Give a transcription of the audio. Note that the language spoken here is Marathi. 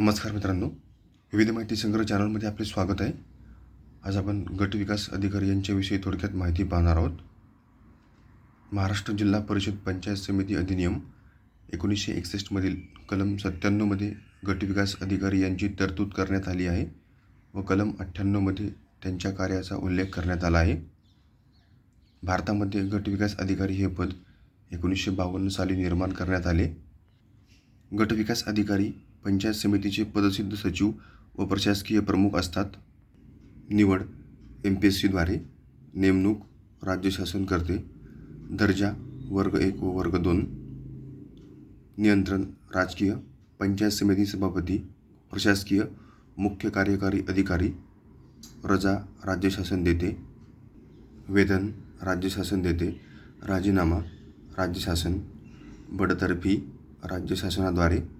नमस्कार मित्रांनो. विविध माहिती संग्रह चॅनलमध्ये आपले स्वागत आहे. आज आपण गट विकास अधिकारी यांच्याविषयी थोडक्यात माहिती पाहणार आहोत. महाराष्ट्र जिल्हा परिषद पंचायत समिती अधिनियम एकोणीसशे एकसष्टमधील कलम सत्त्याण्णवमध्ये गट विकास अधिकारी यांची तरतूद करण्यात आली आहे व कलम अठ्ठ्याण्णवमध्ये त्यांच्या कार्याचा उल्लेख करण्यात आला आहे. भारतामध्ये गट विकास अधिकारी हे पद एकोणीसशे बावन्न साली निर्माण करण्यात आले. गट विकास अधिकारी पंचायत समितीचे पदसिद्ध सचिव व प्रशासकीय प्रमुख असतात. निवड एम पी एस सीद्वारे नेमणूक राज्य शासन करते. दर्जा वर्ग एक व वर्ग दोन. नियंत्रण राजकीय पंचायत समिती सभापती प्रशासकीय मुख्य कार्यकारी अधिकारी. रजा राज्य शासन देते. वेतन राज्य शासन देते. राजीनामा राज्य शासन. बडतर्फी राज्य शासनाद्वारे